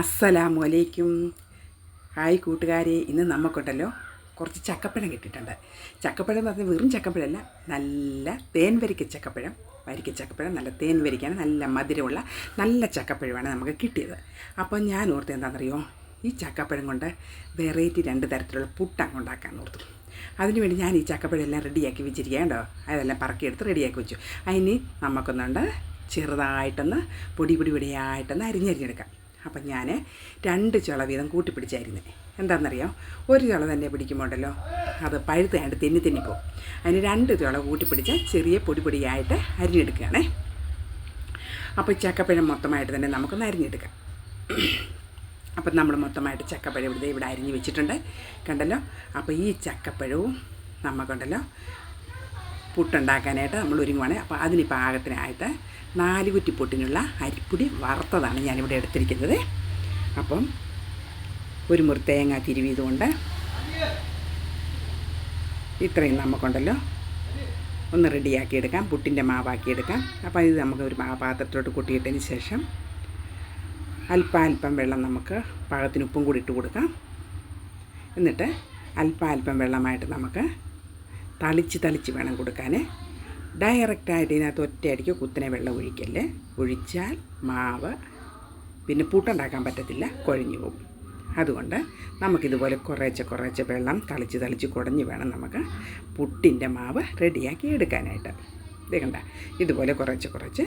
അസ്സലാമു അലൈക്കും ഹായ് കൂട്ടുകാരെ ഇന്ന് നമുക്കുണ്ടല്ലോ കുറച്ച് ചക്കപ്പഴം കിട്ടിയിട്ടുണ്ട്. ചക്കപ്പഴം എന്ന് പറഞ്ഞാൽ വെറും ചക്കപ്പഴമല്ല നല്ല തേൻ വരിക്ക ചക്കപ്പഴം വരിക്ക ചക്കപ്പഴം നല്ല തേൻ വരിക്കാണ് നല്ല മധുരമുള്ള നല്ല ചക്കപ്പഴമാണ് നമുക്ക് കിട്ടിയത്. അപ്പോൾ ഞാൻ ഓർത്ത് എന്താണെന്നറിയോ? ഈ ചക്കപ്പഴം കൊണ്ട് വെറൈറ്റി രണ്ട് തരത്തിലുള്ള പുട്ടങ്ങ് ഉണ്ടാക്കാൻ ഓർത്തു. അതിനുവേണ്ടി ഞാൻ ഈ ചക്കപ്പഴം എല്ലാം റെഡിയാക്കി വെച്ചിരിക്കുക കേട്ടോ. അതെല്ലാം പറക്കിയെടുത്ത് റെഡിയാക്കി വെച്ചു. അതിന് നമുക്കൊന്നുണ്ട് ചെറുതായിട്ടൊന്ന് പൊടി പൊടി പൊടിയായിട്ടൊന്ന് അരിഞ്ഞരിഞ്ഞെടുക്കാം. അപ്പം ഞാൻ രണ്ട് ചുള വീതം കൂട്ടിപ്പിടിച്ചായിരുന്നു. എന്താണെന്നറിയോ? ഒരു ചുള തന്നെ പിടിക്കുമ്പോണ്ടല്ലോ. അത് പഴുത്തായിട്ട് തിന്നി തെന്നിപ്പോവും അതിന് രണ്ട് ചുള കൂട്ടിപ്പിടിച്ച് ചെറിയ പൊടി പൊടിയായിട്ട് അരിഞ്ഞെടുക്കുകയാണേ. അപ്പോൾ ചക്കപ്പഴം മൊത്തമായിട്ട് തന്നെ നമുക്കൊന്ന് അരിഞ്ഞെടുക്കാം. അപ്പം നമ്മൾ മൊത്തമായിട്ട് ചക്കപ്പഴം ഇവിടെ ഇവിടെ അരിഞ്ഞ് വെച്ചിട്ടുണ്ട്. കണ്ടല്ലോ? അപ്പോൾ ഈ ചക്കപ്പഴവും നമുക്കുണ്ടല്ലോ പുട്ടുണ്ടാക്കാനായിട്ട് നമ്മൾ ഒരുങ്ങുവാണ്. അപ്പോൾ അതിന് പാകത്തിനായിട്ട് നാല് കുറ്റി പൊട്ടിനുള്ള അരിപ്പൊടി വറുത്തതാണ് ഞാനിവിടെ എടുത്തിരിക്കുന്നത്. അപ്പം ഒരു മുറി തേങ്ങ തിരുവിയതുകൊണ്ട് ഇത്രയും നമുക്കുണ്ടല്ലോ. ഒന്ന് റെഡിയാക്കി എടുക്കാം പുട്ടിന്റെ മാവാക്കി എടുക്കാം. അപ്പോൾ ഇത് നമുക്ക് ഒരു പാത്രത്തിലോട്ട് കൂട്ടിയിട്ടതിന് ശേഷം അല്പം അല്പം വെള്ളം നമുക്ക് പാകത്തിന് ഉപ്പും കൂടി ഇട്ട് കൊടുക്കാം. എന്നിട്ട് അല്പം അല്പം വെള്ളമായിട്ട് നമുക്ക് തളിച്ച് തളിച്ച് വേണം കൊടുക്കാൻ. ഡയറക്റ്റായിട്ട് ഇതിനകത്ത് ഒറ്റയടിക്ക് കുത്തനെ വെള്ളം ഒഴിക്കല്ലേ ഒഴിച്ചാൽ മാവ് പിന്നെ പൂട്ടുണ്ടാക്കാൻ പറ്റത്തില്ല കുഴഞ്ഞു പോകും. അതുകൊണ്ട് നമുക്കിതുപോലെ കുറേശ്ശെ കുറേശ്ശെ വെള്ളം തളിച്ച് തളിച്ച് കുടഞ്ഞ് വേണം നമുക്ക് പുട്ടിന്റെ മാവ് റെഡിയാക്കി എടുക്കാനായിട്ട്. ഇത് കണ്ട? ഇതുപോലെ കുറേശ്ശെ കുറച്ച്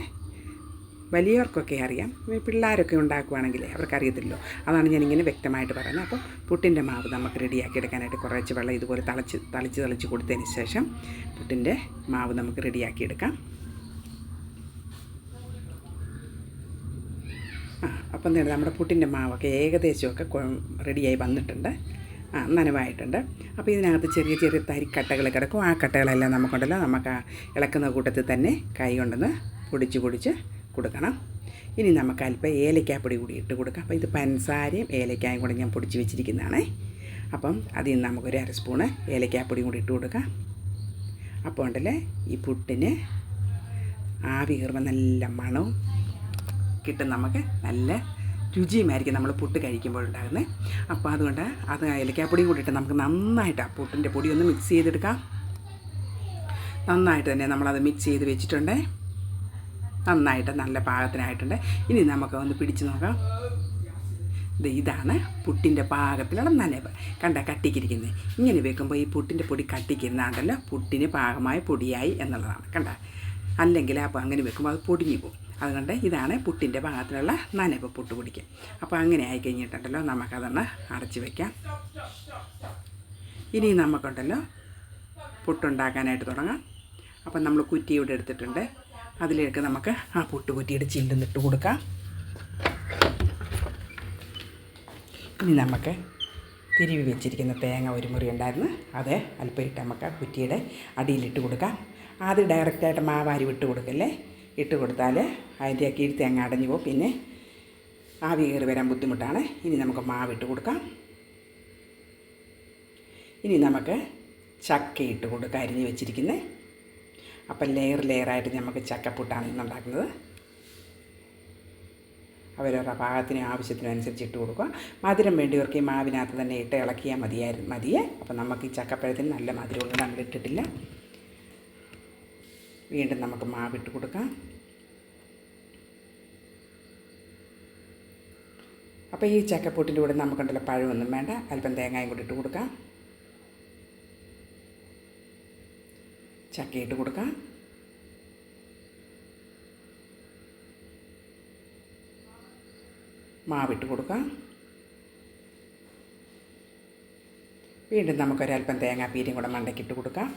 വലിയവർക്കൊക്കെ അറിയാം. പിള്ളേരൊക്കെ ഉണ്ടാക്കുവാണെങ്കിൽ അവർക്കറിയത്തില്ലല്ലോ. അതാണ് ഞാനിങ്ങനെ വ്യക്തമായിട്ട് പറയുന്നത്. അപ്പോൾ പുട്ടിന്റെ മാവ് നമുക്ക് റെഡിയാക്കി എടുക്കാനായിട്ട് കുറച്ച് വെള്ളം ഇതുപോലെ തളിച്ച് തളിച്ച് തളിച്ച് കൊടുത്തതിന് ശേഷം പുട്ടിന്റെ മാവ് നമുക്ക് റെഡിയാക്കി എടുക്കാം. ആ അപ്പം തന്നെ നമ്മുടെ പുട്ടിന്റെ മാവൊക്കെ ഏകദേശമൊക്കെ റെഡിയായി വന്നിട്ടുണ്ട്. നനവായിട്ടുണ്ട്. അപ്പോൾ ഇതിനകത്ത് ചെറിയ ചെറിയ തരിക്കട്ടകൾ കിടക്കും. ആ കട്ടകളെല്ലാം നമുക്കുണ്ടല്ലോ. നമുക്ക് ഇളക്കുന്ന കൂട്ടത്തിൽ തന്നെ കൈ കൊണ്ടുവന്ന് പൊടിച്ച് പൊടിച്ച് കൊടുക്കണം. ഇനി നമുക്ക് അല്പം ഏലക്കാപ്പൊടി കൂടി ഇട്ട് കൊടുക്കാം. അപ്പോൾ ഇത് പഞ്ചസാരയും ഏലക്കായും കൂടെ ഞാൻ പൊടിച്ച് വെച്ചിരിക്കുന്നതാണ്. അപ്പം അതിൽ നിന്ന് നമുക്കൊരു അര സ്പൂണ് ഏലക്കാപ്പൊടിയും കൂടി ഇട്ട് കൊടുക്കാം. അപ്പോൾ ഉണ്ടല്ലേ ഈ പുട്ടിന് ആവി കയറുമ്പോൾ നല്ല മണവും കിട്ടും നമുക്ക്. നല്ല രുചിയുമായിരിക്കും നമ്മൾ പുട്ട് കഴിക്കുമ്പോഴുണ്ടാകുന്നത് അപ്പോൾ അതുകൊണ്ട് അത് ഏലക്കാപ്പൊടിയും കൂടി ഇട്ട് നമുക്ക് നന്നായിട്ട് ആ പുട്ടിന്റെ പൊടി ഒന്ന് മിക്സ് ചെയ്തെടുക്കാം. നന്നായിട്ട് തന്നെ നമ്മളത് മിക്സ് ചെയ്ത് വെച്ചിട്ടുണ്ട്. നന്നായിട്ട് നല്ല പാകത്തിനായിട്ടുണ്ട്. ഇനി നമുക്ക് ഒന്ന് പിടിച്ച് നോക്കാം. ദേ ഇതാണ് പുട്ടിന്റെ പാകത്തിലുള്ള നനവ്. കണ്ട കട്ടിക്കിരിക്കുന്നത് ഇങ്ങനെ വെക്കുമ്പോൾ ഈ പുട്ടിന്റെ പൊടി കട്ടിക്കുന്നതാണ്ടല്ലോ പുട്ടിന് പാകമായ പൊടിയായി എന്നുള്ളതാണ്. കണ്ട അല്ലെങ്കിൽ അപ്പോൾ അങ്ങനെ വെക്കുമ്പോൾ അത് പൊടിഞ്ഞു പോകും. അതുകൊണ്ട് ഇതാണ് പുട്ടിന്റെ പാകത്തിലുള്ള നനവ് പുട്ട് പൊടിക്കുക അപ്പോൾ അങ്ങനെ ആയി കഴിഞ്ഞിട്ടുണ്ടല്ലോ നമുക്കതൊന്ന് അടച്ചു വയ്ക്കാം ഇനി നമുക്കുണ്ടല്ലോ പുട്ടുണ്ടാക്കാനായിട്ട് തുടങ്ങാം. അപ്പം നമ്മൾ കുറ്റി ഇവിടെ എടുത്തിട്ടുണ്ട്. അതിലേക്ക് നമുക്ക് ആ പുട്ട് കുറ്റിയുടെ ഇട്ട് കൊടുക്കാം. ഇനി നമുക്ക് തിരിവി വെച്ചിരിക്കുന്ന തേങ്ങ ഒരു മുറി ഉണ്ടായിരുന്നു. അത് അല്പം ഇട്ട് നമുക്ക് കുറ്റിയുടെ അടിയിലിട്ട് കൊടുക്കാം. ആദ്യം ഡയറക്റ്റായിട്ട് മാവാരി വിട്ട് കൊടുക്കല്ലേ? ഇട്ട് കൊടുത്താൽ അതിന്റെ കീഴ് തേങ്ങ അടഞ്ഞു പോകും. പിന്നെ ആവി കയറി വരാൻ ബുദ്ധിമുട്ടാണ്. ഇനി നമുക്ക് മാവിട്ട് കൊടുക്കാം. ഇനി നമുക്ക് ചക്കയിട്ട് ഇട്ട് കൊടുക്കുക അരിഞ്ഞ് വെച്ചിരിക്കുന്നത് അപ്പം ലെയർ ലെയറായിട്ട് നമുക്ക് ചക്കപ്പുട്ടാണ് ഇന്ന് ഉണ്ടാക്കുന്നത് അവരവരുടെ പാകത്തിന് ആവശ്യത്തിനും അനുസരിച്ച് ഇട്ട് കൊടുക്കുക. മധുരം വേണ്ടിയവർക്ക് ഈ മാവിനകത്ത് തന്നെ ഇട്ട് ഇളക്കിയാൽ മതിയായിരുന്നു മതിയേ. അപ്പം നമുക്ക് ഈ ചക്കപ്പഴത്തിന് നല്ല മധുരമുള്ളത് നമ്മൾ ഇട്ടിട്ടില്ല. വീണ്ടും നമുക്ക് മാവിട്ട് കൊടുക്കാം. അപ്പോൾ ഈ ചക്കപ്പൂട്ടിന്റെ കൂടെ നമുക്കുണ്ടല്ലോ പഴമൊന്നും വേണ്ട. അല്പം തേങ്ങയും കൂടി ഇട്ട് കൊടുക്കാം. ചക്കയിട്ട് കൊടുക്കാം. മാവിട്ട് കൊടുക്കാം. വീണ്ടും നമുക്കൊരൽപ്പം തേങ്ങാപ്പീരും കൂടെ മണ്ടയ്ക്കിട്ട് കൊടുക്കാം.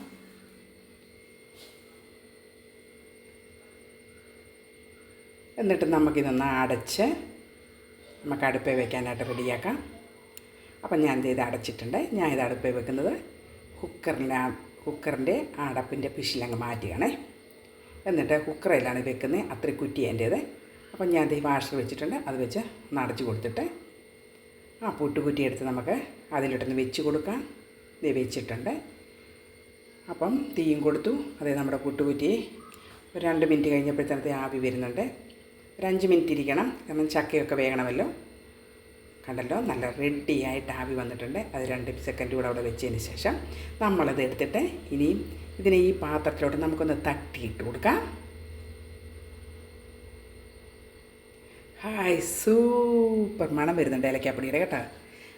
എന്നിട്ട് നമുക്കിതൊന്ന് അടച്ച് നമുക്ക് അടുപ്പേ വെക്കാനായിട്ട് റെഡിയാക്കാം. അപ്പം ഞാൻ ഇത് അടച്ചിട്ടുണ്ട്. ഞാൻ ഇത് അടുപ്പേ വെക്കുന്നത് കുക്കറിന്റെ കുക്കറിന്റെ അടപ്പിന്റെ പിഷിലങ്ങ് മാറ്റുകയാണേ. എന്നിട്ട് കുക്കറിലാണ് വെക്കുന്നത്. അത്ര കുറ്റി എന്റേത് അപ്പം ഞാൻ ഈ വാഷർ വെച്ചിട്ടുണ്ട്. അത് വെച്ച് നടച്ചു കൊടുത്തിട്ട് ആ പുട്ടുകുറ്റി എടുത്ത് നമുക്ക് അതിലിട്ടൊന്ന് വെച്ച് കൊടുക്കാം. ഇത് വെച്ചിട്ടുണ്ട്. അപ്പം തീയും കൊടുത്തു. അതേ നമ്മുടെ പുട്ടുകുറ്റി ഒരു രണ്ട് മിനിറ്റ് കഴിഞ്ഞപ്പോഴത്തേനത്തെ ആവി വരുന്നുണ്ട്. ഒരു അഞ്ച് മിനിറ്റ് ഇരിക്കണം. കാരണം ചക്കയൊക്കെ വേകണമല്ലോ കണ്ടല്ലോ? നല്ല റെഡി ആയിട്ട് ആവി വന്നിട്ടുണ്ട്. അത് രണ്ട് സെക്കൻഡ് കൂടെ അവിടെ വെച്ചതിന് ശേഷം നമ്മളത് എടുത്തിട്ട് ഇനിയും ഇതിനെ ഈ പാത്രത്തിലോട്ട് നമുക്കൊന്ന് തട്ടിയിട്ട് കൊടുക്കാം. ഹായ് സൂപ്പർ മണം വരുന്നുണ്ട് ഏലക്കാപ്പൊടിയുടെ കേട്ടോ.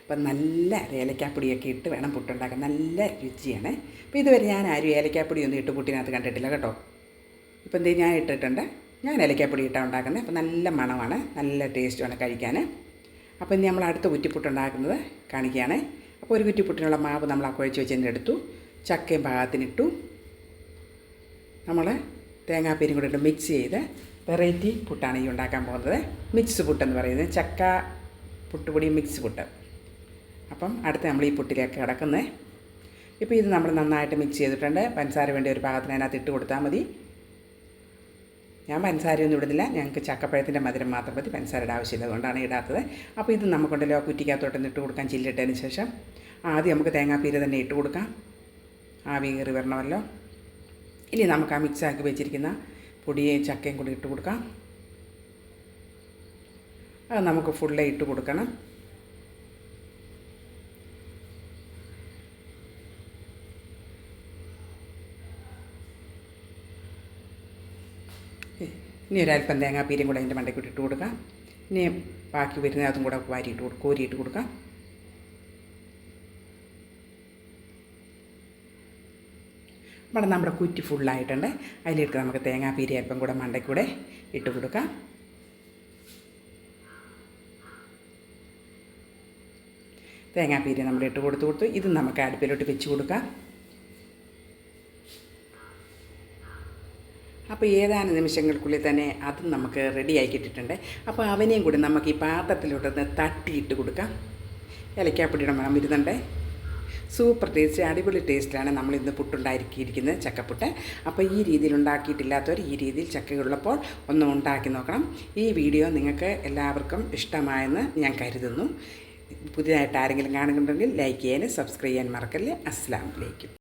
അപ്പം നല്ല ഏലക്കാപ്പൊടിയൊക്കെ ഇട്ട് വേണം പുട്ടുണ്ടാക്കാൻ. നല്ല രുചിയാണ്. അപ്പോൾ ഇതുവരെ ഞാൻ ആരും ഏലക്കാപ്പൊടി ഒന്നും ഇട്ട് പുട്ടിനകത്ത് കണ്ടിട്ടില്ല കേട്ടോ. ഇപ്പം എന്തെങ്കിലും ഞാൻ ഇട്ടിട്ടുണ്ട്. ഞാൻ ഏലക്കാപ്പൊടി ഇട്ടാണ് ഉണ്ടാക്കുന്നത് അപ്പോൾ നല്ല മണമാണ്. നല്ല ടേസ്റ്റുമാണ് കഴിക്കാൻ അപ്പോൾ ഇനി നമ്മൾ അടുത്ത കുറ്റിപ്പുട്ടുണ്ടാക്കുന്നത് കാണിക്കുകയാണ്. അപ്പോൾ ഒരു കുറ്റിപ്പുട്ടിനുള്ള മാവ് നമ്മൾ ആ കുഴച്ച് വെച്ചതിന്റെ എടുത്തു ചക്കയും പാകത്തിനിട്ടു നമ്മൾ തേങ്ങാപ്പീരും കൂടെ ഇട്ട് മിക്സ് ചെയ്ത് വെറൈറ്റി പുട്ടാണ് ഈ ഉണ്ടാക്കാൻ പോകുന്നത്. മിക്സ് പുട്ടെന്ന് പറയുന്നത് ചക്ക പുട്ടുപൊടി മിക്സ് പുട്ട്. അപ്പം അടുത്ത് നമ്മൾ ഈ പുട്ടിലേക്ക് കിടക്കുന്നത് ഇപ്പോൾ ഇത് നമ്മൾ നന്നായിട്ട് മിക്സ് ചെയ്തിട്ടുണ്ട്. പഞ്ചസാര വേണ്ടി ഒരു പാകത്തിന് അതിനകത്ത് ഇട്ട് കൊടുത്താൽ മതി. ഞാൻ പഞ്ചസാരയൊന്നും ഇടുന്നില്ല. ഞങ്ങൾക്ക് ചക്കപ്പഴത്തിന്റെ മധുരം മാത്രം മതി. പഞ്ചസാരയുടെ ആവശ്യമില്ല. അതുകൊണ്ടാണ് ഇടാത്തത്. അപ്പോൾ ഇത് നമുക്കുണ്ടല്ലോ കുറ്റിക്കകത്തോട്ടൊന്ന് ഇട്ട് കൊടുക്കാൻ ചില്ലിട്ടതിന് ശേഷം. ആദ്യം നമുക്ക് തേങ്ങാപ്പീര് തന്നെ ഇട്ട് കൊടുക്കാം. ആവി കയറി വരണമല്ലോ. ഇനി നമുക്ക് ആ മിക്സാക്കി വെച്ചിരിക്കുന്ന പൊടിയും ചക്കയും കൂടി ഇട്ട് കൊടുക്കാം. അത് നമുക്ക് ഫുള്ളേ ഇട്ട് കൊടുക്കണം. ഇനി ഒരല്പം തേങ്ങാപ്പീരും കൂടെ അതിന്റെ മണ്ടയ്ക്ക് ഇട്ട് കൊടുക്കാം. ഇനി ബാക്കി വരുന്ന അതും കൂടെ വാരിയിട്ട് കൊടുക്കും കോരിയിട്ട് കൊടുക്കാം. ഇവിടെ നമ്മുടെ കുറ്റി ഫുള്ളായിട്ടുണ്ട്. അതിലേക്ക് നമുക്ക് തേങ്ങാപ്പീരി അല്പം കൂടെ മണ്ടയ്ക്കൂടെ ഇട്ട് കൊടുക്കാം. തേങ്ങാപ്പീരി നമ്മൾ ഇട്ട് കൊടുത്ത് കൊടുത്തു ഇത് നമുക്ക് അടുപ്പിലോട്ട് വെച്ച് കൊടുക്കാം. അപ്പോൾ ഏതാനും നിമിഷങ്ങൾക്കുള്ളിൽ തന്നെ അതും നമുക്ക് റെഡിയായി കിട്ടിയിട്ടുണ്ട്. അപ്പോൾ അവനെയും കൂടി നമുക്ക് ഈ പാത്രത്തിലോട്ടൊന്ന് തട്ടിയിട്ട് കൊടുക്കാം. ഇലക്കാപ്പൊടിയുടെ മണം വരുന്നുണ്ട് സൂപ്പർ ടേസ്റ്റ് അടിപൊളി ടേസ്റ്റിലാണ് നമ്മൾ ഇന്ന് പുട്ടുണ്ടാക്കിയിരിക്കുന്നത് ചക്കപ്പുട്ട്. അപ്പോൾ ഈ രീതിയിൽ ഉണ്ടാക്കിയിട്ടില്ലാത്തവർ ഈ രീതിയിൽ ചക്കയുള്ളപ്പോൾ ഒന്ന് ഉണ്ടാക്കി നോക്കണം. ഈ വീഡിയോ നിങ്ങൾക്ക് എല്ലാവർക്കും ഇഷ്ടമായെന്ന് ഞാൻ കരുതുന്നു. പുതിയതായിട്ട് ആരെങ്കിലും കാണുന്നുണ്ടെങ്കിൽ ലൈക്ക് ചെയ്യാനും സബ്സ്ക്രൈബ് ചെയ്യാൻ മറക്കല്ലേ. അസ്സാം വലൈക്കും